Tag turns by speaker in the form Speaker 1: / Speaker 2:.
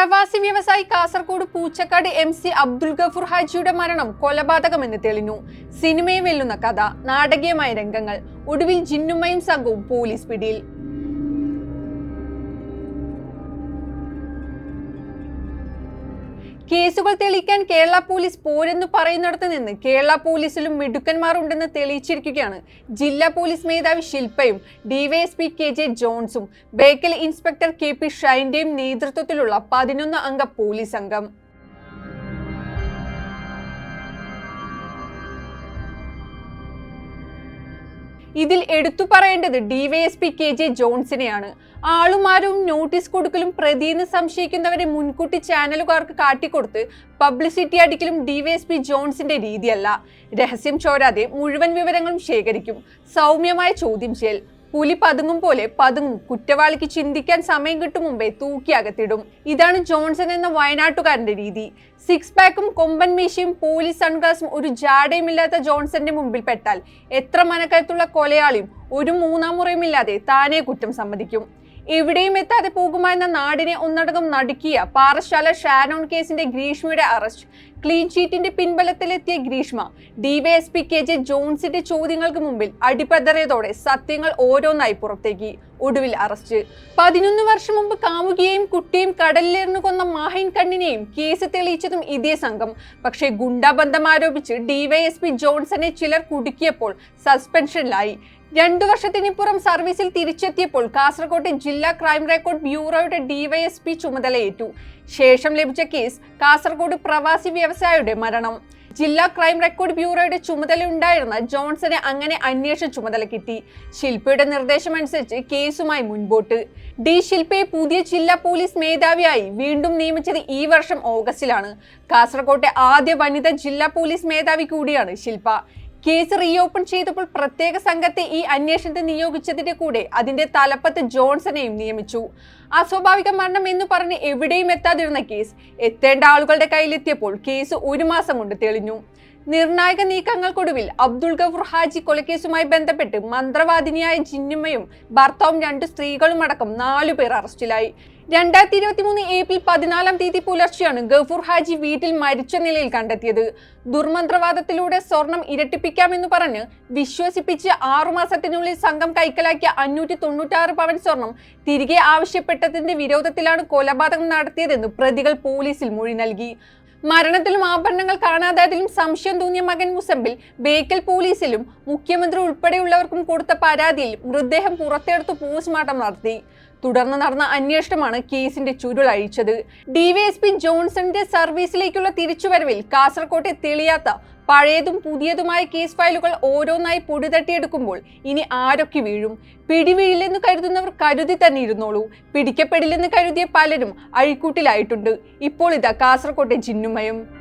Speaker 1: പ്രവാസി വ്യവസായി Kasaragod Poochakkad M C Abdul Gafoor ഹാജിയുടെ മരണം കൊലപാതകമെന്ന് തെളിഞ്ഞു. സിനിമയെ വെല്ലുന്ന കഥ നാടകീയമായ രംഗങ്ങൾ ഒടുവിൽ ജിന്നുമ്മയും സംഘവും പോലീസ് പിടിയിൽ. കേസുകൾ തെളിയിക്കാൻ കേരള പോലീസ് പോരെന്ന് പറയുന്നിടത്ത് നിന്ന് കേരള പോലീസിലും മിടുക്കന്മാരുണ്ടെന്ന് തെളിയിച്ചിരിക്കുകയാണ്. ജില്ലാ പോലീസ് മേധാവി ശില്പയും ഡിവൈഎസ്പി കെ ജെ ജോൺസും ബേക്കൽ ഇൻസ്പെക്ടർ കെ പി ഷൈന്റെയും നേതൃത്വത്തിലുള്ള പതിനൊന്ന് അംഗ പോലീസ് സംഘം ഇതിൽ എടുത്തു പറയേണ്ടത് ഡിവൈഎസ്പി കെ ജെ ജോൺസിനെയാണ്. ആളുമാരും നോട്ടീസ് കൊടുക്കലും പ്രതിയെന്ന് സംശയിക്കുന്നവരെ മുൻകൂട്ടി ചാനലുകാർക്ക് കാട്ടിക്കൊടുത്ത് പബ്ലിസിറ്റി അടിക്കലും ഡിവൈഎസ്പി ജോൺസിന്റെ രീതിയല്ല. രഹസ്യം ചോരാതെ മുഴുവൻ വിവരങ്ങളും ശേഖരിക്കും. സൗമ്യമായ ചോദ്യം ചെയ്യൽ. പുലി പതുങ്ങും പോലെ പതുങ്ങും. കുറ്റവാളിക്ക് ചിന്തിക്കാൻ സമയം കിട്ടും മുമ്പേ തൂക്കി അകത്തിടും. ഇതാണ് ജോൺസൺ എന്ന വയനാട്ടുകാരന്റെ രീതി. സിക്സ് പാക്കും കൊമ്പൻ മീശയും പോലീസ് സൺഗ്ലാസും ഒരു ജാടയുമില്ലാത്ത ജോൺസന്റെ മുമ്പിൽ പെട്ടാൽ എത്ര മനക്കരുത്തുള്ള കൊലയാളിയും ഒരു മൂന്നാം മുറയുമില്ലാതെ താനേ കുറ്റം സമ്മതിക്കും. എവിടെയും എത്താതെ പോകുമായിരുന്ന നാടിനെ ഒന്നടങ്കം നടുക്കിയ പാറശാല ഷാനോൺ കേസിന്റെ ഗ്രീഷ്മയുടെ അറസ്റ്റ്. ക്ലീൻ ഷീറ്റിന്റെ പിൻബലത്തിലെത്തിയ ഗ്രീഷ്മ ഡിവൈഎസ്പി കെ ജെ ജോൺസിന്റെ ചോദ്യങ്ങൾക്ക് മുമ്പിൽ അടിപതറിയതോടെ സത്യങ്ങൾ ഓരോന്നായി പുറത്തേക്ക്. ഒടുവിൽ അറസ്റ്റ്. പതിനൊന്ന് വർഷം മുമ്പ് കാമുകിയെയും കുട്ടിയും കടലിലെറിഞ്ഞു കൊന്ന മാഹിൻ കണ്ണിനെയും കേസ് തെളിയിച്ചതും ഇതേ സംഘം. പക്ഷേ ഗുണ്ടാബന്ധം ആരോപിച്ച് ഡിവൈഎസ്പി ജോൺസനെ ചിലർ കുടുക്കിയപ്പോൾ സസ്പെൻഷനിലായി. രണ്ടു വർഷത്തിനിപ്പുറം സർവീസിൽ തിരിച്ചെത്തിയപ്പോൾ കാസർകോട്ടെ ജില്ലാ ക്രൈം റെക്കോർഡ് ബ്യൂറോയുടെ ഡിവൈഎസ്പി ചുമതലയേറ്റു. ശേഷം ലഭിച്ച കേസ് കാസർഗോഡ് പ്രവാസി വ്യവസായിയുടെ മരണം. ജില്ലാ ക്രൈം റെക്കോർഡ് ബ്യൂറോയുടെ ചുമതലയുണ്ടായിരുന്ന ജോൺസനെ അങ്ങനെ അന്വേഷണ ചുമതല കിട്ടി. ശില്പയുടെ നിർദ്ദേശമനുസരിച്ച് കേസുമായി മുൻപോട്ട്. ഡി ശില്പയെ പുതിയ ജില്ലാ പോലീസ് മേധാവിയായി വീണ്ടും നിയമിച്ചത് ഈ വർഷം ഓഗസ്റ്റിലാണ്. കാസർകോട്ടെ ആദ്യ വനിതാ ജില്ലാ പോലീസ് മേധാവി കൂടിയാണ് ശില്പ. കേസ് റീഓപ്പൺ ചെയ്തപ്പോൾ പ്രത്യേക സംഘത്തെ ഈ അന്വേഷണത്തെ നിയോഗിച്ചതിന്റെ കൂടെ അതിന്റെ തലപ്പത്ത് ജോൺസണെയും നിയമിച്ചു. അസ്വാഭാവിക മരണം എന്ന് പറഞ്ഞ് എവിടെയും എത്താതിരുന്ന കേസ് എത്തേണ്ട ആളുകളുടെ കയ്യിലെത്തിയപ്പോൾ കേസ് ഒരു മാസം കൊണ്ട് തെളിഞ്ഞു. നിർണായക നീക്കങ്ങൾക്കൊടുവിൽ അബ്ദുൾ ഗഫൂർ ഹാജി കൊലക്കേസുമായി ബന്ധപ്പെട്ട് മന്ത്രവാദിനിയായ ജിന്നുമ്മയും ഭർത്താവും രണ്ട് സ്ത്രീകളും അടക്കം നാലു പേർ അറസ്റ്റിലായി. രണ്ടായിരത്തി ഇരുപത്തി മൂന്ന് ഏപ്രിൽ പതിനാലാം തീയതി പുലർച്ചെയാണ് ഗഫൂർ ഹാജി വീട്ടിൽ മരിച്ച നിലയിൽ കണ്ടെത്തിയത്. ദുർമന്ത്രവാദത്തിലൂടെ സ്വർണം ഇരട്ടിപ്പിക്കാമെന്ന് പറഞ്ഞ് വിശ്വസിപ്പിച്ച് ആറുമാസത്തിനുള്ളിൽ സംഘം കൈക്കലാക്കിയ അഞ്ഞൂറ്റി തൊണ്ണൂറ്റാറ് പവൻ സ്വർണം തിരികെ ആവശ്യപ്പെട്ടതിന്റെ വിരോധത്തിലാണ് കൊലപാതകം നടത്തിയതെന്ന് പ്രതികൾ പോലീസിൽ മൊഴി നൽകി. മരണത്തിലും ആഭരണങ്ങൾ കാണാതായതിലും സംശയം തോന്നിയ മകൻ മുസമ്പിൽ ബേക്കൽ പോലീസിലും മുഖ്യമന്ത്രി ഉൾപ്പെടെയുള്ളവർക്കും കൊടുത്ത പരാതിയിൽ മൃതദേഹം പുറത്തെടുത്ത് പോസ്റ്റ്മോർട്ടം നടത്തി. തുടർന്ന് നടന്ന അന്വേഷണമാണ് കേസിന്റെ ചുരുൾ അഴിച്ചത്. ഡിവൈഎസ്പി ജോൺസണിന്റെ സർവീസിലേക്കുള്ള തിരിച്ചുവരവിൽ കാസർകോട്ടെ തെളിയാത്ത പഴയതും പുതിയതുമായ കേസ് ഫയലുകൾ ഓരോന്നായി പൊടിതട്ടിയെടുക്കുമ്പോൾ ഇനി ആരൊക്കെ വീഴും? പിടിവീഴില്ലെന്ന് കരുതുന്നവർ കരുതി തന്നെ ഇരുന്നോളൂ. പിടിക്കപ്പെടില്ലെന്ന് കരുതിയ പലരും അഴിക്കൂട്ടിലായിട്ടുണ്ട്. ഇപ്പോൾ ഇതാ കാസർകോട്ടെ ജിന്നുമയും.